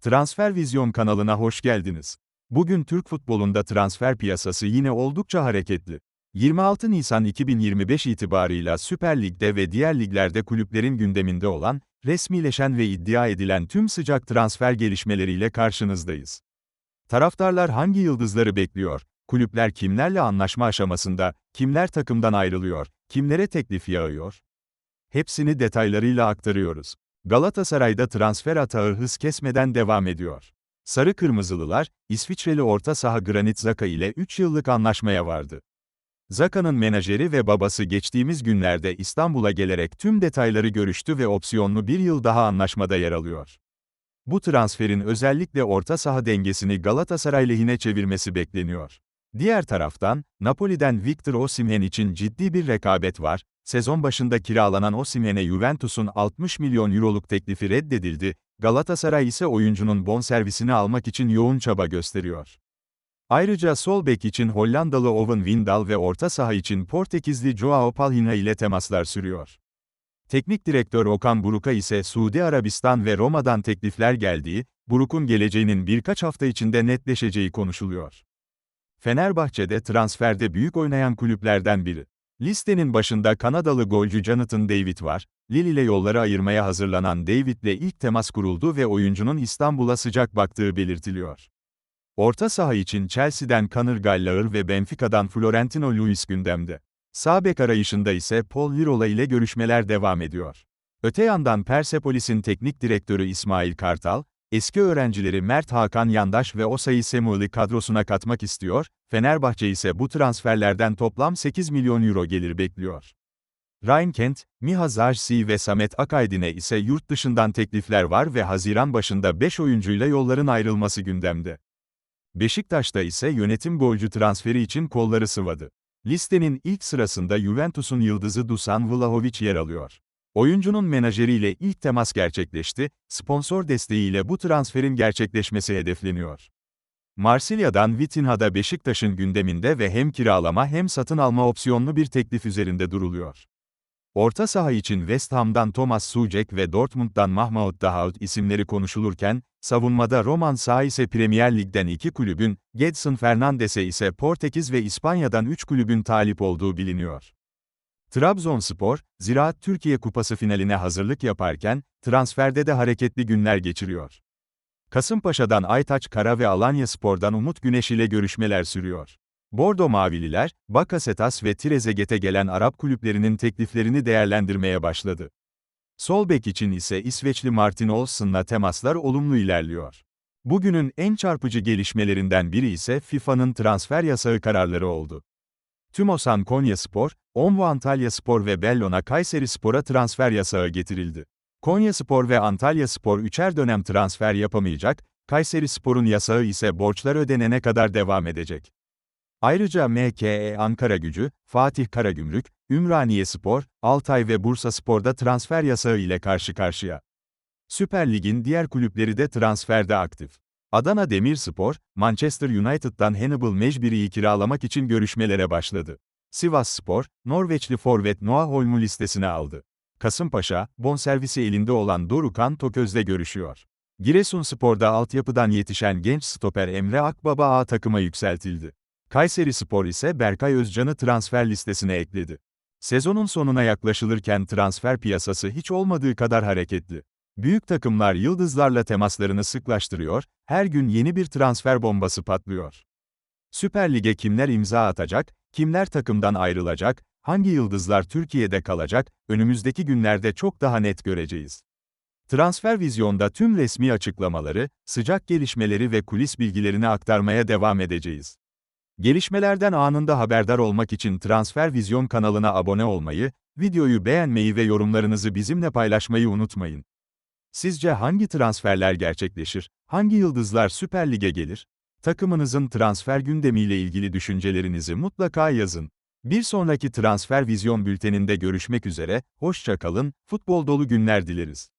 Transfer Vizyon kanalına hoş geldiniz. Bugün Türk futbolunda transfer piyasası yine oldukça hareketli. 26 Nisan 2025 itibarıyla Süper Lig'de ve diğer liglerde kulüplerin gündeminde olan, resmileşen ve iddia edilen tüm sıcak transfer gelişmeleriyle karşınızdayız. Taraftarlar hangi yıldızları bekliyor? Kulüpler kimlerle anlaşma aşamasında, kimler takımdan ayrılıyor, kimlere teklif yağıyor? Hepsini detaylarıyla aktarıyoruz. Galatasaray'da transfer atağı hız kesmeden devam ediyor. Sarı Kırmızılılar, İsviçreli orta saha Granit Xhaka ile 3 yıllık anlaşmaya vardı. Xhaka'nın menajeri ve babası geçtiğimiz günlerde İstanbul'a gelerek tüm detayları görüştü ve opsiyonlu bir yıl daha anlaşmada yer alıyor. Bu transferin özellikle orta saha dengesini Galatasaray lehine çevirmesi bekleniyor. Diğer taraftan, Napoli'den Victor Osimhen için ciddi bir rekabet var, sezon başında kiralanan Osimhen'e Juventus'un 60 milyon euroluk teklifi reddedildi, Galatasaray ise oyuncunun bonservisini almak için yoğun çaba gösteriyor. Ayrıca sol bek için Hollandalı Owen Wijndal ve orta saha için Portekizli Joao Palhinha ile temaslar sürüyor. Teknik direktör Okan Buruk'a ise Suudi Arabistan ve Roma'dan teklifler geldiği, Buruk'un geleceğinin birkaç hafta içinde netleşeceği konuşuluyor. Fenerbahçe'de transferde büyük oynayan kulüplerden biri. Listenin başında Kanadalı golcü Jonathan David var, Lille ile yolları ayırmaya hazırlanan David'le ilk temas kuruldu ve oyuncunun İstanbul'a sıcak baktığı belirtiliyor. Orta saha için Chelsea'den Conor Gallagher ve Benfica'dan Florentino Luis gündemde. Sağ bek arayışında ise Paul Lirola ile görüşmeler devam ediyor. Öte yandan Persepolis'in teknik direktörü İsmail Kartal, eski öğrencileri Mert Hakan Yandaş ve Osayi Semuğlu kadrosuna katmak istiyor, Fenerbahçe ise bu transferlerden toplam 8 milyon euro gelir bekliyor. Ryan Kent, Miha Zarsi ve Samet Akaydin'e ise yurt dışından teklifler var ve Haziran başında 5 oyuncuyla yolların ayrılması gündemde. Beşiktaş'ta ise yönetim golcü transferi için kolları sıvadı. Listenin ilk sırasında Juventus'un yıldızı Dusan Vlahovic yer alıyor. Oyuncunun menajeriyle ilk temas gerçekleşti, sponsor desteğiyle bu transferin gerçekleşmesi hedefleniyor. Marsilya'dan Vitinha'da Beşiktaş'ın gündeminde ve hem kiralama hem satın alma opsiyonlu bir teklif üzerinde duruluyor. Orta saha için West Ham'dan Thomas Sucek ve Dortmund'dan Mahmoud Dahoud isimleri konuşulurken, savunmada Roman Sağ ise Premier Lig'den iki kulübün, Gedson Fernandes'e ise Portekiz ve İspanya'dan üç kulübün talip olduğu biliniyor. Trabzonspor, Ziraat Türkiye Kupası finaline hazırlık yaparken, transferde de hareketli günler geçiriyor. Kasımpaşa'dan Aytaç Kara ve Alanya Spor'dan Umut Güneş ile görüşmeler sürüyor. Bordo Mavililer, Bakasetas ve Trezeguet'e gelen Arap kulüplerinin tekliflerini değerlendirmeye başladı. Sol bek için ise İsveçli Martin Olsson'la temaslar olumlu ilerliyor. Bugünün en çarpıcı gelişmelerinden biri ise FIFA'nın transfer yasağı kararları oldu. Tümosan Konyaspor, Onvu Antalya Spor ve Bellona Kayseri Spor'a transfer yasağı getirildi. Konyaspor ve Antalya Spor üçer dönem transfer yapamayacak, Kayseri Spor'un yasağı ise borçlar ödenene kadar devam edecek. Ayrıca MKE Ankara Gücü, Fatih Karagümrük, Ümraniye Spor, Altay ve Bursa Spor'da transfer yasağı ile karşı karşıya. Süper Lig'in diğer kulüpleri de transferde aktif. Adana Demirspor, Manchester United'dan Hannibal Mejbiri'yi kiralamak için görüşmelere başladı. Sivas Spor, Norveçli forvet Noah Holm'u listesine aldı. Kasımpaşa, bonservisi elinde olan Dorukan Toköz'le görüşüyor. Giresunspor'da altyapıdan yetişen genç stoper Emre Akbaba A takıma yükseltildi. Kayseri Spor ise Berkay Özcan'ı transfer listesine ekledi. Sezonun sonuna yaklaşılırken transfer piyasası hiç olmadığı kadar hareketli. Büyük takımlar yıldızlarla temaslarını sıklaştırıyor, her gün yeni bir transfer bombası patlıyor. Süper Lig'e kimler imza atacak, kimler takımdan ayrılacak, hangi yıldızlar Türkiye'de kalacak, önümüzdeki günlerde çok daha net göreceğiz. Transfer Vizyon'da tüm resmi açıklamaları, sıcak gelişmeleri ve kulis bilgilerini aktarmaya devam edeceğiz. Gelişmelerden anında haberdar olmak için Transfer Vizyon kanalına abone olmayı, videoyu beğenmeyi ve yorumlarınızı bizimle paylaşmayı unutmayın. Sizce hangi transferler gerçekleşir? Hangi yıldızlar Süper Lig'e gelir? Takımınızın transfer gündemiyle ilgili düşüncelerinizi mutlaka yazın. Bir sonraki Transfer Vizyon bülteninde görüşmek üzere, hoşça kalın, futbol dolu günler dileriz.